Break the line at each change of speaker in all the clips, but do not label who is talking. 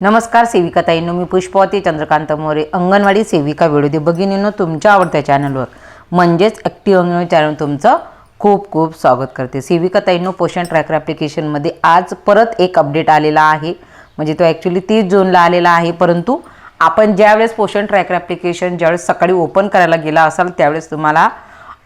नमस्कार सेविकाताईंनो मी पुष्पवती चंद्रकांत मोरे अंगणवाडी सेविका विरोधी भगिनींनो तुमच्या आवडत्या चॅनलवर. म्हणजेच ॲक्टिव्ह अंगणवाडी चॅनल तुमचं खूप खूप स्वागत करते. सेविकाताईंनो पोषण ट्रॅकर ॲप्लिकेशनमध्ये आज परत एक अपडेट आलेला आहे. म्हणजे तो ॲक्च्युली तीस जूनला आलेला आहे परंतु आपण ज्यावेळेस पोषण ट्रॅकर ॲप्लिकेशन ज्यावेळेस सकाळी ओपन करायला गेला असाल त्यावेळेस तुम्हाला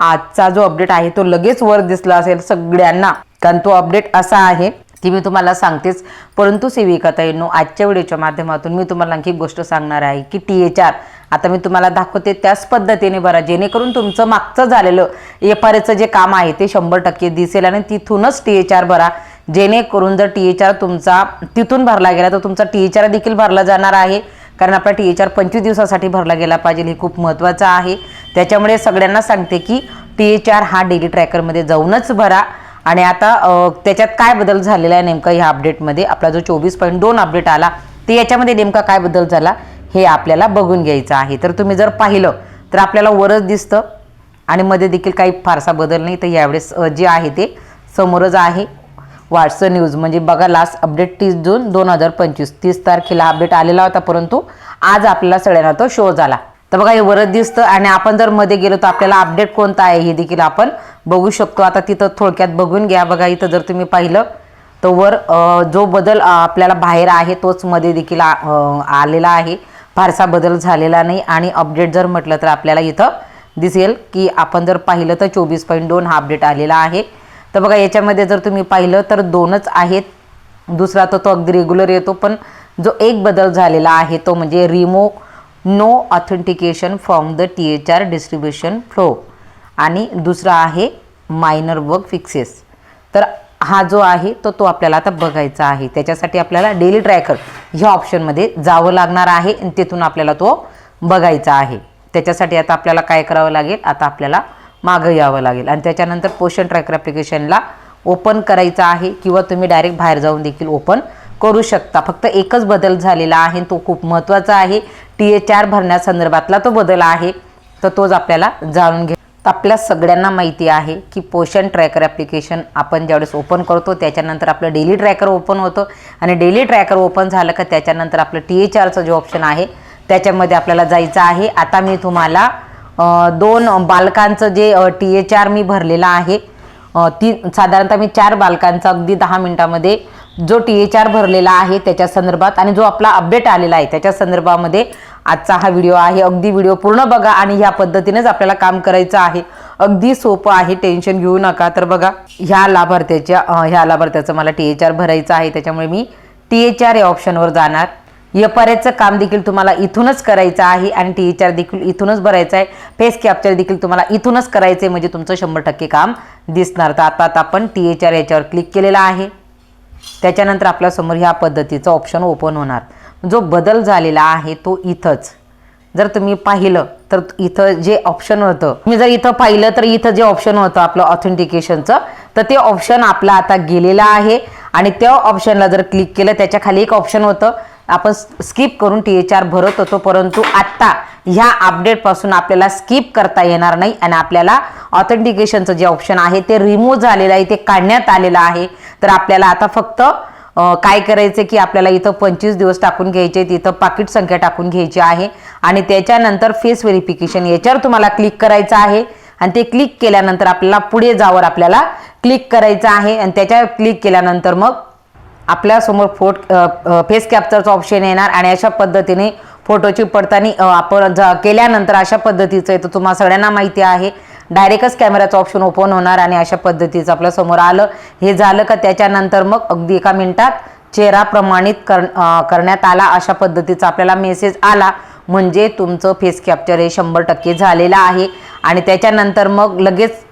आजचा जो अपडेट आहे तो लगेच वर दिसला असेल सगळ्यांना. कारण तो अपडेट असा आहे ती मी तुम्हाला सांगतेच. परंतु सेविकाताईंनो आजच्या व्हिडिओच्या माध्यमातून मी तुम्हाला आणखी गोष्ट सांगणार आहे की टी एच आर आता मी तुम्हाला दाखवते त्याच पद्धतीने भरा जेणेकरून तुमचं मागचं झालेलं एफ आर एचं जे काम आहे ते शंभर टक्के दिसेल आणि तिथूनच टी एच आर भरा. जेणेकरून जर टी एच आर तुमचा तिथून भरला गेला तर तुमचा टी एच आर देखील भरला जाणार आहे. कारण आपला टी एच आर पंचवीस दिवसासाठी भरला गेला पाहिजे हे खूप महत्त्वाचं आहे. त्याच्यामुळे सगळ्यांना सांगते की टी एच आर हा डेली ट्रॅकरमध्ये जाऊनच भरा. आणि आता त्याच्यात काय बदल झालेला आहे नेमका ह्या अपडेटमध्ये आपला जो चोवीस पॉईंट दोन अपडेट आला ते याच्यामध्ये नेमका काय बदल झाला हे आपल्याला बघून घ्यायचं आहे. तर तुम्ही जर पाहिलं तर आपल्याला वरच दिसतं आणि मध्ये देखील काही फारसा बदल नाही. तर यावेळेस जे आहे ते समोरच आहे. WhatsApp news. म्हणजे बघा लास्ट अपडेट तीस जून दोन हजार पंचवीस. तीस तारखेला अपडेट आलेला होता परंतु आज आपल्याला सगळ्यांना तो शो झाला. तर बघा हे वरच दिसतं आणि आपण जर मध्ये गेलो तर आपल्याला अपडेट कोणता आहे हे देखील आपण बघू शकतो. आता तिथं थोडक्यात बघून घ्या. बघा इथं जर तुम्ही पाहिलं तर वर जो बदल आपल्याला बाहेर आहे तोच मध्ये देखील आ- आलेला आहे. फारसा बदल झालेला नाही आणि अपडेट जर म्हटलं तर आपल्याला इथं दिसेल की आपण जर पाहिलं तर चोवीस पॉईंट दोन हा अपडेट आलेला आहे. तर बघा याच्यामध्ये जर तुम्ही पाहिलं तर दोनच आहेत. दुसरा तर तो अगदी रेग्युलर येतो पण जो एक बदल झालेला आहे तो म्हणजे रिमो no authentication from the T H R distribution flow आणि दुसरा आहे मायनर वर्क फिक्सेस तर हा जो आहे तो तो आपल्याला आता बघायचा आहे. त्याच्यासाठी आपल्याला डेली ट्रॅकर ह्या ऑप्शनमध्ये जावं लागणार आहे आणि तिथून आपल्याला तो बघायचा आहे. त्याच्यासाठी आता आपल्याला काय करावं लागेल? आता आपल्याला मागं यावं लागेल. आणि त्याच्यानंतर पोषण ट्रॅकर ॲप्लिकेशनला ओपन करायचं आहे किंवा तुम्ही डायरेक्ट बाहेर जाऊन देखील ओपन करू शकता. फक्त एकच बदल झालेला आहे तो खूप महत्त्वाचा आहे. टी एच आर भरण्यासंदर्भातला तो बदल आहे तर तोच आपल्याला जाणून घे. तर आपल्या सगळ्यांना माहिती आहे की पोषण ट्रॅकर ॲप्लिकेशन आपण ज्यावेळेस ओपन करतो त्याच्यानंतर आपलं डेली ट्रॅकर ओपन होतं आणि डेली ट्रॅकर ओपन झालं का त्याच्यानंतर आपलं टी एच आरचं जो ऑप्शन आहे त्याच्यामध्ये आपल्याला जायचं आहे. आता मी तुम्हाला दोन बालकांचं जे टी एच आर मी भरलेलं आहे ती साधारणतः मी चार बालकांचा अगदी दहा मिनटामध्ये जो टी एच आर भरलेला आहे त्याच्या संदर्भात आणि जो आपला अपडेट आलेला आहे त्याच्या संदर्भामध्ये आजचा हा व्हिडिओ आहे. अगदी व्हिडिओ पूर्ण बघा आणि ह्या पद्धतीनेच आपल्याला काम करायचं आहे. अगदी सोपं आहे. टेन्शन घेऊ नका. तर बघा ह्या लाभार्थ्याच्या ह्या लाभार्थ्याचं मला टी एच आर भरायचं आहे. त्याच्यामुळे मी टी एच आर या ऑप्शनवर जाणार. एफ काम देखील तुम्हाला इथूनच करायचं आहे आणि टी एच आर देखील इथूनच भरायचं आहे. फेस कॅप्चर देखील तुम्हाला इथूनच करायचं आहे म्हणजे तुमचं शंभर टक्के काम दिसणार. तर आता आता आपण टी एच आर याच्यावर क्लिक केलेला आहे. त्याच्यानंतर आपल्यासमोर ह्या पद्धतीचं ऑप्शन ओपन होणार. जो बदल झालेला आहे तो इथंच. जर तुम्ही पाहिलं तर इथं जे ऑप्शन होतं तुम्ही जर इथं पाहिलं तर इथं जे ऑप्शन होतं आपलं ऑथेंटिकेशनचं तर ते ऑप्शन आपलं आता गेलेलं आहे. आणि त्या ऑप्शनला जर क्लिक केलं त्याच्याखाली एक ऑप्शन होतं. आपण स्किप करून टी एच आर भरत होतो परंतु आत्ता ह्या अपडेटपासून आपल्याला स्किप करता येणार नाही. आणि आपल्याला ऑथेंटिकेशनचं जे ऑप्शन आहे ते रिमूव्ह झालेलं आहे ते काढण्यात आलेलं आहे. तर आपल्याला आता फक्त काय करायचं की आपल्याला इथं पंचवीस दिवस टाकून घ्यायचे तिथं पाकिट संख्या टाकून घ्यायची आहे. आणि त्याच्यानंतर फेस व्हेरिफिकेशन याच्यावर तुम्हाला क्लिक करायचं आहे. आणि ते क्लिक केल्यानंतर आपल्याला पुढे जावर आपल्याला क्लिक करायचं आहे. आणि त्याच्यावर क्लिक केल्यानंतर मग आपल्यासमोर फोट फेस कॅप्चरचं ऑप्शन येणार. आणि अशा पद्धतीने फोटोची पडताळणी आपण केल्यानंतर अशा पद्धतीचं आहे तर तुम्हाला सगळ्यांना माहिती आहे. डायरेक्टच कॅमेराचं ऑप्शन ओपन होणार आणि अशा पद्धतीचं आपल्यासमोर आलं. हे झालं का त्याच्यानंतर मग अगदी एका मिनिटात चेहरा प्रमाणित कर करण्यात आला. अशा पद्धतीचा आपल्याला मेसेज आला. म्हणजे तुमचं फेस कॅप्चर हे शंभर टक्के झालेलं आहे. आणि त्याच्यानंतर मग लगेच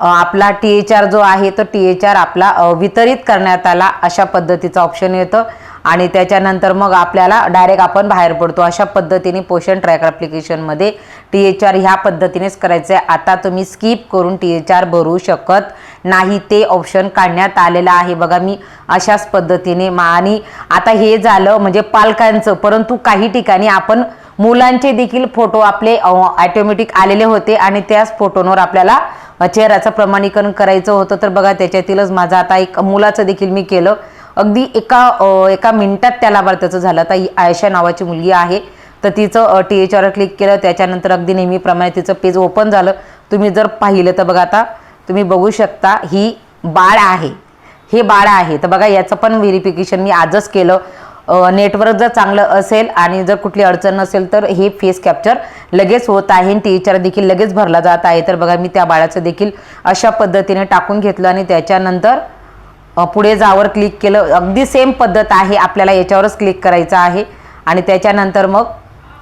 आपला टी एच आर जो आहे तो टी एच आर आपला वितरित करण्यात आला. अशा पद्धतीचं ऑप्शन येतं. आणि त्याच्यानंतर मग आपल्याला डायरेक्ट आपण बाहेर पडतो. अशा पद्धतीने पोषण ट्रॅक ॲप्लिकेशनमध्ये टी एच आर ह्या पद्धतीनेच करायचं आहे आता तुम्ही स्किप करून टी एच आर भरू शकत नाही. ते ऑप्शन काढण्यात आलेलं आहे. बघा मी अशाच पद्धतीने मा आणि आता हे झालं म्हणजे पालकांचं. परंतु काही ठिकाणी आपण मुलांचे देखील फोटो आपले ॲटोमॅटिक आलेले होते आणि त्याच फोटोंवर आपल्याला चेहऱ्याचं प्रमाणीकरण करायचं होतं. तर बघा त्याच्यातीलच माझं आता एक मुलाचं देखील मी केलं. अगदी एका एका मिनिटात त्या लाभार्थ्याचं झालं. तर ही आयशा नावाची मुलगी आहे तर तिचं टी एचवर क्लिक केलं त्याच्यानंतर अगदी नेहमीप्रमाणे तिचं पेज ओपन झालं. तुम्ही जर पाहिलं तर बघा आता तुम्ही बघू शकता ही बाळ आहे. हे बाळ आहे. तर बघा याचं पण व्हेरिफिकेशन मी आजच केलं. नेटवर्क जर चांगलं असेल आणि जर कुठली अडचण नसेल तर हे फेस कॅप्चर लगेच होत आहे आणि टीचर देखील लगेच भरला जात आहे. तर बघा मी त्या बाळाचं देखील अशा पद्धतीने टाकून घेतलं आणि त्याच्यानंतर पुढे जावर क्लिक केलं अगदी सेम पद्धत आहे आपल्याला याच्यावरच क्लिक करायचं आहे. आणि त्याच्यानंतर मग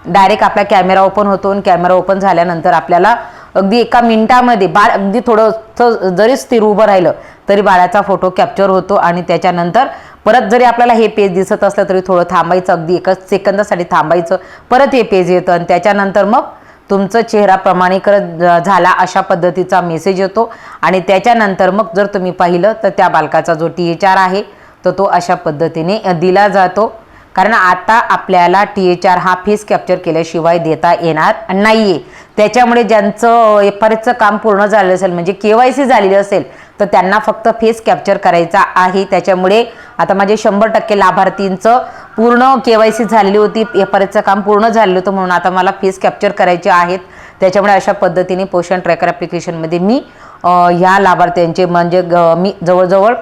डायरेक्ट आपला कॅमेरा ओपन होतो आणि कॅमेरा ओपन झाल्यानंतर आपल्याला अगदी एका मिनिटामध्ये बाळ अगदी थोडं जरी स्थिर उभं राहिलं तरी बाळाचा फोटो कॅप्चर होतो. आणि त्याच्यानंतर परत जरी आपल्याला हे पेज दिसत असलं तरी थोडं थांबायचं अगदी एकच सेकंदासाठी थांबायचं परत हे पेज येतं. आणि त्याच्यानंतर मग तुमचं चेहरा प्रमाणीकरण झाला अशा पद्धतीचा मेसेज येतो. आणि त्याच्यानंतर मग जर तुम्ही पाहिलं तर त्या बालकाचा जो टी एच आर आहे तर तो अशा पद्धतीने दिला जातो. कारण आता आपल्याला टी एच आर हा फेस कॅप्चर केल्याशिवाय देता येणार नाही आहे त्याच्यामुळे ज्यांचं एफ आरचं काम पूर्ण झालेलं असेल म्हणजे के वाय सी झालेली असेल तर त्यांना फक्त फेस कॅप्चर करायचा आहे. त्याच्यामुळे आता माझे शंभर टक्के लाभार्थींचं पूर्ण के वाय सी झालेली होती. एफआरएचं काम पूर्ण झालेलं होतं म्हणून आता मला फेस कॅप्चर करायचे आहेत. त्याच्यामुळे अशा पद्धतीने पोषण ट्रॅकर ॲप्लिकेशनमध्ये मी ह्या लाभार्थ्यांचे म्हणजे ग- मी जवळजवळ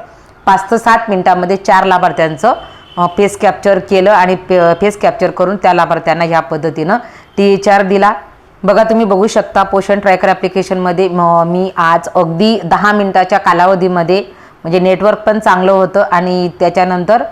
पाच ते सात मिनटामध्ये चार लाभार्थ्यांचं फेस कॅप्चर केलं आणि फेस कॅप्चर करून त्या लाभार्थ्यांना ह्या पद्धतीनं टी एच आर दिला. बघा तुम्ही बघू शकता पोषण ट्रॅकर ॲप्लिकेशनमध्ये मी आज अगदी दहा मिनटाच्या कालावधीमध्ये म्हणजे नेटवर्क पण चांगलं होतं आणि त्याच्यानंतर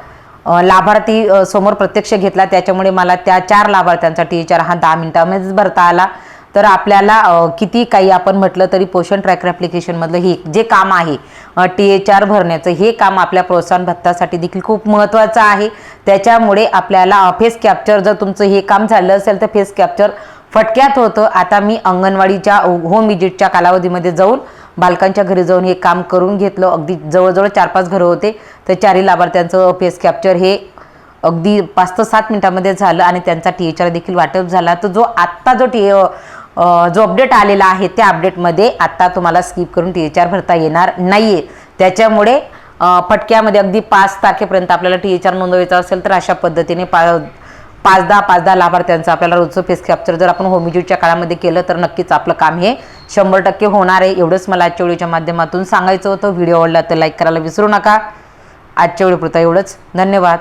लाभार्थी समोर प्रत्यक्ष घेतला. त्याच्यामुळे मला त्या चार लाभार्थ्यांचा टी एच आर हा दहा मिनटामध्येच भरता आला. तर आपल्याला किती काही आपण म्हटलं तरी पोषण ट्रॅकर ॲप्लिकेशनमधलं हे जे काम आहे टी एच आर भरण्याचं हे काम आपल्या प्रोत्साहन भत्तासाठी देखील खूप महत्त्वाचं आहे. त्याच्यामुळे आपल्याला फेस कॅप्चर जर तुमचं हे काम झालं असेल तर फेस कॅप्चर फटक्यात होतं. आता मी अंगणवाडीच्या होम विजिटच्या कालावधीमध्ये जाऊन बालकांच्या घरी जाऊन हे काम करून घेतलं. अगदी जवळजवळ चार पाच घरं होते. तर चारही लाभार्थ्यांचं फेस कॅप्चर हे अगदी पाच ते सात मिनिटामध्ये झालं आणि त्यांचा टी एच आर देखील वाटप झाला. तर जो आत्ता जो टी जो अपडेट आलेला आहे त्या अपडेटमध्ये आत्ता तुम्हाला स्किप करून टी एच आर भरता येणार नाही आहे त्याच्यामुळे फटक्यामध्ये अगदी पाच तारखेपर्यंत आपल्याला टी एच आर नोंदवायचा असेल तर अशा पद्धतीने पा पाच दहा पाच दहा लाभार्थ्यांचं. आपल्याला रोजचं फेस कॅप्चर जर आपण होम काळामध्ये केलं तर नक्कीच आपलं काम हे शंभर टक्के होणार आहे. एवढंच मला आजच्या व्हिडिओच्या माध्यमातून सांगायचं होतं. व्हिडिओ आवडला तर लाईक करायला विसरू नका. आजच्या व्हिडिओपुरता एवढंच. धन्यवाद.